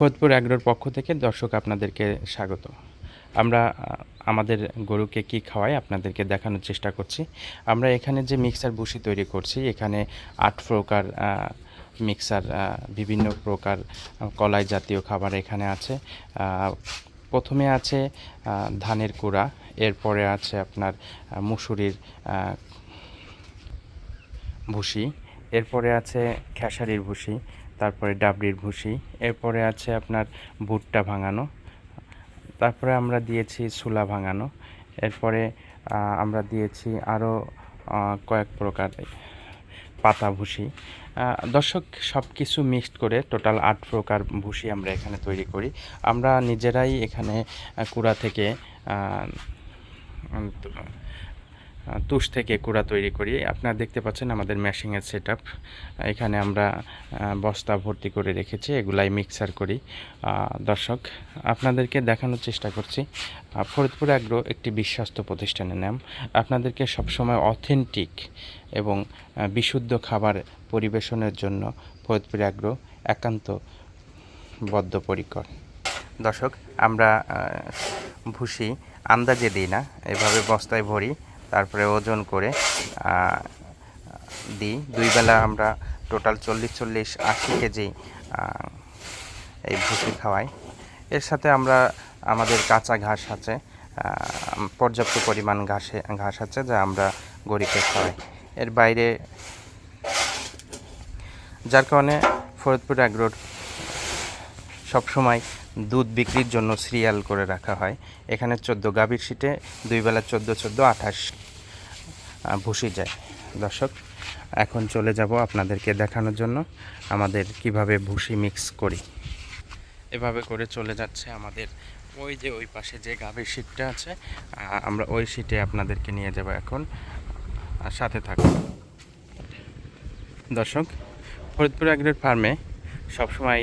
ফরিদপুর অ্যাগ্রোর পক্ষ থেকে দর্শক আপনাদেরকে স্বাগত। আমরা আমাদের গরুকে কি খাওয়াই আপনাদেরকে দেখানোর চেষ্টা করছি। আমরা এখানে যে মিক্সার ভুসি তৈরি করছি, এখানে আট প্রকার মিক্সার বিভিন্ন প্রকার কলাই জাতীয় খাবার এখানে আছে। প্রথমে আছে ধানের কুড়া, এরপরে আছে আপনার মুসুরির ভুসি, এরপরে আছে খেসারির ভুসি তারপরে ডাবরির ভুসি, এরপরে আছে আপনার ভুট্টা ভাঙানো, তারপরে আমরা দিয়েছি সুলা ভাঙানো, এরপরে আমরা দিয়েছি আরও কয়েক প্রকার পাতা ভুসি। দর্শক সব কিছু মিক্সড করে টোটাল আট প্রকার ভুসি আমরা এখানে তৈরি করি। আমরা নিজেরাই এখানে কুড়া থেকে তুষ থেকে কুড়া তৈরি করি। আপনারা দেখতে পাচ্ছেন আমাদের মেশিংয়ের সেট এখানে আমরা বস্তা ভর্তি করে রেখেছি, এগুলাই মিক্সার করি। দর্শক, আপনাদেরকে দেখানোর চেষ্টা করছি ফরিদপুর অ্যাগ্রো একটি বিশ্বস্ত প্রতিষ্ঠানের নাম। আপনাদেরকে সবসময় অথেন্টিক এবং বিশুদ্ধ খাবার পরিবেশনের জন্য ফরিদপুর অ্যাগ্রো একান্ত বদ্ধপরিকর। দর্শক, আমরা ভুসি আন্দাজে দিই না, এভাবে বস্তায় ভরি। তারপরে ওজন করে দিই। দুই বেলা আমরা টোটাল চল্লিশ চল্লিশ, আশি কেজি এই ভুসি খাওয়াই। এর সাথে আমরা, আমাদের কাঁচা ঘাস আছে পর্যাপ্ত পরিমাণ ঘাসে, ঘাস আছে যা আমরা গরিবকে খাওয়াই। এর বাইরে যার কারণে ফরিদপুর অ্যাগ্রোর সবসময় দুধ বিক্রির জন্য সিরিয়াল করে রাখা হয়। এখানে চোদ্দ গাভীর সিটে দুই বেলা চোদ্দ চোদ্দ, আঠাশ ভুসি যায়। দর্শক, এখন চলে যাব আপনাদেরকে দেখানোর জন্য। আমাদের কীভাবে ভুসি মিক্স করি। এভাবে করে চলে যাচ্ছে আমাদের ওই যে ওই পাশে যে গাভীর সিটটা আছে আমরা ওই সিটে আপনাদেরকে নিয়ে যাব এখন। সাথে থাকুন। দর্শক, ফরিদপুর অ্যাগ্রের ফার্মে সবসময়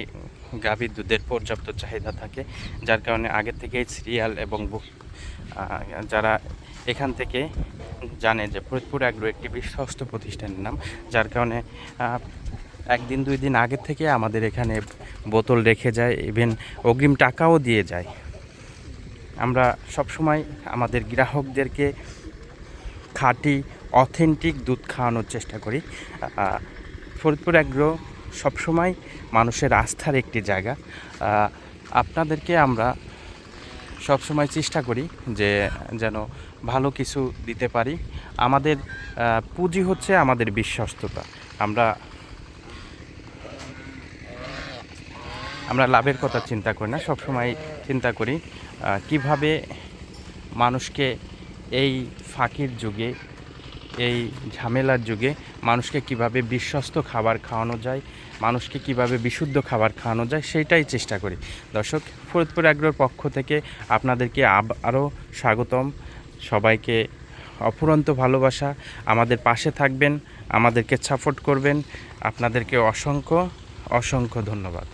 গাভীর দুধের পর্যাপ্ত চাহিদা থাকে, যার কারণে আগে থেকেই সিরিয়াল এবং যারা এখান থেকে জানে যে ফরিদপুর অ্যাগ্রো একটি বিশ্বস্ত প্রতিষ্ঠানের নাম, যার কারণে একদিন দুই দিন আগে থেকে আমাদের এখানে বোতল রেখে যায় ইভেন অগ্রিম টাকাও দিয়ে যায়। আমরা সবসময় আমাদের গ্রাহকদেরকে খাঁটি, অথেন্টিক দুধ খাওয়ানোর চেষ্টা করি। ফরিদপুর অ্যাগ্রো সবসময় মানুষের আস্থার একটি জায়গা। আপনাদেরকে আমরা সবসময় চেষ্টা করি যে যেন ভালো কিছু দিতে পারি। আমাদের পুঁজি হচ্ছে আমাদের বিশ্বস্ততা। আমরা আমরা লাভের কথা চিন্তা করি না, সবসময় চিন্তা করি কীভাবে মানুষকে এই ফাঁকির যুগে, এই ঝামেলার যুগে মানুষকে কীভাবে বিশ্বস্ত খাবার খাওয়ানো যায়, মানুষকে কীভাবে বিশুদ্ধ খাবার খাওয়ানো যায়, সেইটাই চেষ্টা করি। দর্শক, ফরিদপুর অ্যাগ্রোর পক্ষ থেকে আপনাদেরকে আব- আরও স্বাগতম। সবাইকে অফুরন্ত ভালোবাসা। আমাদের পাশে থাকবেন আমাদেরকে সাপোর্ট করবেন। আপনাদেরকে অসংখ্য অসংখ্য ধন্যবাদ।